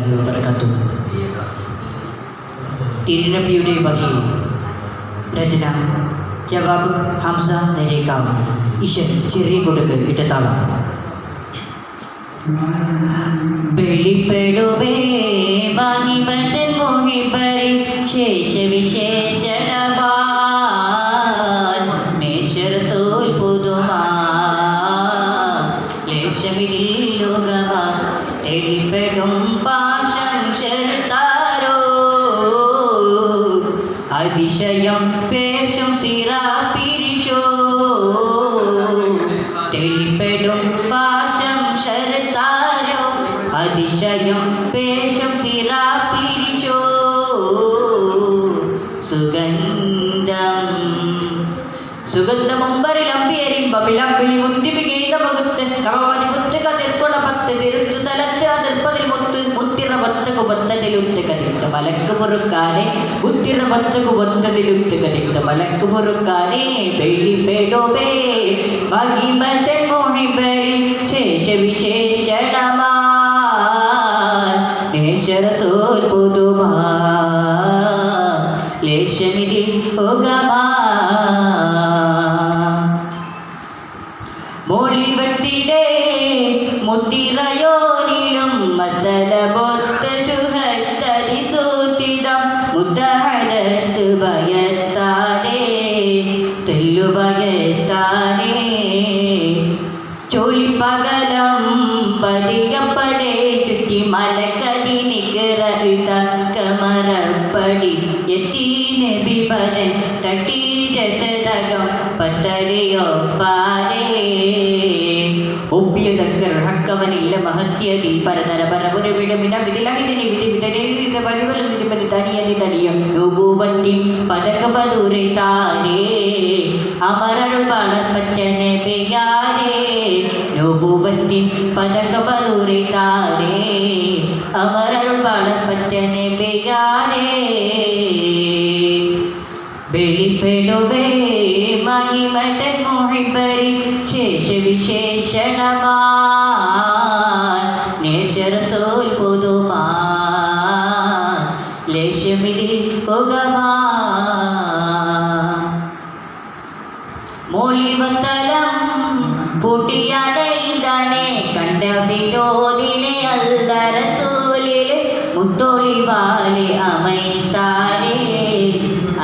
വറഹ്മത്തുള്ളാഹി വബറകാതുഹു തിരുനബിയുടെ വകയിൽ രചന ജവാബ് ഹംസ നരേക്കാവ് ഇഷൻ ചെറിയ കൊടുക്ക് ഇട്ടത്താളം വെളിപ്പെടുവേ മഹിമതൻ മോഹിബരി ശേഷവിശേഷണവാൻ ലേശമില്ലുകമാ തെളിപ്പെടും പാശം ചെറുത്താരോ അതിശയം പേശും സിറാ പിരിശോ തെളിപ്പെടും പാശം ശരത്താരോ അതിശയം പേശം സിറാ പിരിശോ സുഗന്ധം സുഗന്ധമുമ്പരിലമ്പിയരിമ്പമിലമ്പിളി മുന്തിമികൈത മുഖത്ത് കവമതി മുത്തുക കതിർക്കുണ പത്ത് തിരുത്തു സ്ഥലത്ത് അതിർപ്പതിൽ മുത്ത് മുത്തിറ പത്ത് കുപത്തതിലുത്ത് കതിർത്ത് മലക്ക് പൊറുക്കാനെ മുത്തിറ പത്ത് കുപത്തതിലുത്ത് കതിർത്ത് മലക്ക് പൊറുക്കാനെ ശേഷ വിശേഷണമാ നേശ്വരത്തോൽ പുതുമാ ഉഗമാ മൊഴിവത്തിടെ മുത്തിറയോനിലും മസലബൊത്ത ചുഹത്തരി സൂത്തിതം മുത്തഹരത്ത് ഭയത്താനേ തെല്ലു ഭയത്താനേ ചൊളിപ്പകലം പതികപ്പടെ ചുറ്റി മലക്കരി നിക്കറ തക്കമറപ്പടി എത്തീനെ ബിപതൻ തട്ടി രസതകം പത്തരയോ ഹക്കവനില്ല മഹത്യതിൽ പരതര പരപുരവിടമിട വിതിലഹിതിനി വിധി വിതനേവിത പരിവലം വിധിപതി തനിയതി തനിയ നുപൂപത്തി പതകപതുരെ താരേ. അമരരുൾ വളർപ്പറ്റനെ പെയ്യാരേ നുപൂപത്തി പതകപതുരെ താരേ. അമരരുൾ വളർപ്പറ്റനെ പെയ്യാരേ വെളിപ്പെടുവേ മഹിമതൻ മോഹിബരി ശേഷവിശേഷണമാ നേശരസോൽ പുതുമാ ലേശമിതിൽ പുകമാ മൂലിവത്തലം പൂട്ടിയടൈതനെ കണ്ട വിരോധിനെ അല്ലറസൂലിൽ മുത്തൊളിവാലെ അമൈത്താരേ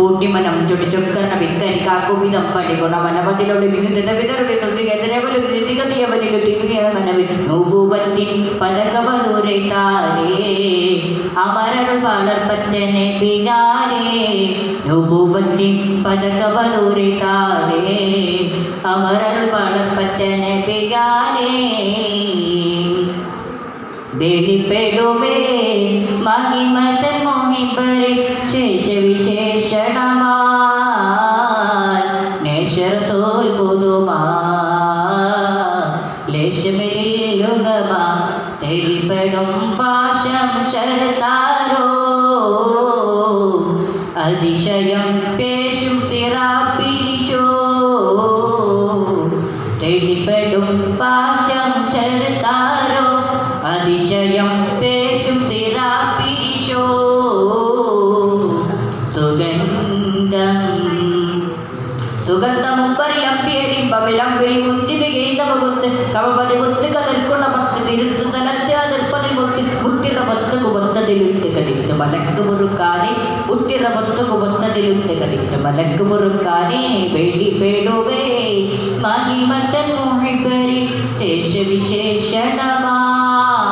പൂട്ടിമനം ചൊടിച്ചൊക്കർണ വിക്കരി കാക്കുവിധം പടികൊണ മനപതിലോട് മികുന്ന വിതറുടെ തൊത്തികെതിരവലും ധൃതികതിയവനിലും തിരിഞ്ഞ നനവി നോബുവത്തി പതകവദൂരെ താരേ അമരർ അമരരുൾ വളർപ്പറ്റനെ പിയാരേ വെളിപ്പെടുമേ മഹിമതൻ മോഹിബരെ ശേഷവിശേഷണമാ നേശ്വരസോൽ പുതുമാ ലേശമില്ലുകമാ തെളിപ്പെടും പാശം ശരതാരോ. അതിശയം പേശും സിറാപ്പിരിച്ചോ തെളിപ്പെടും പാശം ശരതാരോ. അതിശയം പേശും സിറാപ്പിരിശോ സുഗന്ധം. സുഗന്ധമുമ്പരിലമ്പിയരിമ്പമിലമ്പിളി മുന്തിമികൈത മുഖത്ത് കവപതി മുത്ത് കതിർക്കുണ പത്ത് തിരുത്ത് സ്ഥലത്ത് അതിർപ്പതിൽ മുത്ത് മുത്തിറ പത്ത് കുപത്തതിലുത്ത് കതിട്ട് മലക്ക് മുറുക്കാനെ മുത്തിറ പത്ത് കുപത്തതിലുത്ത് കതിട്ട് മലക്ക് മുറുക്കാനെ വെള്ളി പേടുവേ. മഹിമത്തൻ മോഹിബരി ശേഷവിശേഷണമാ ah.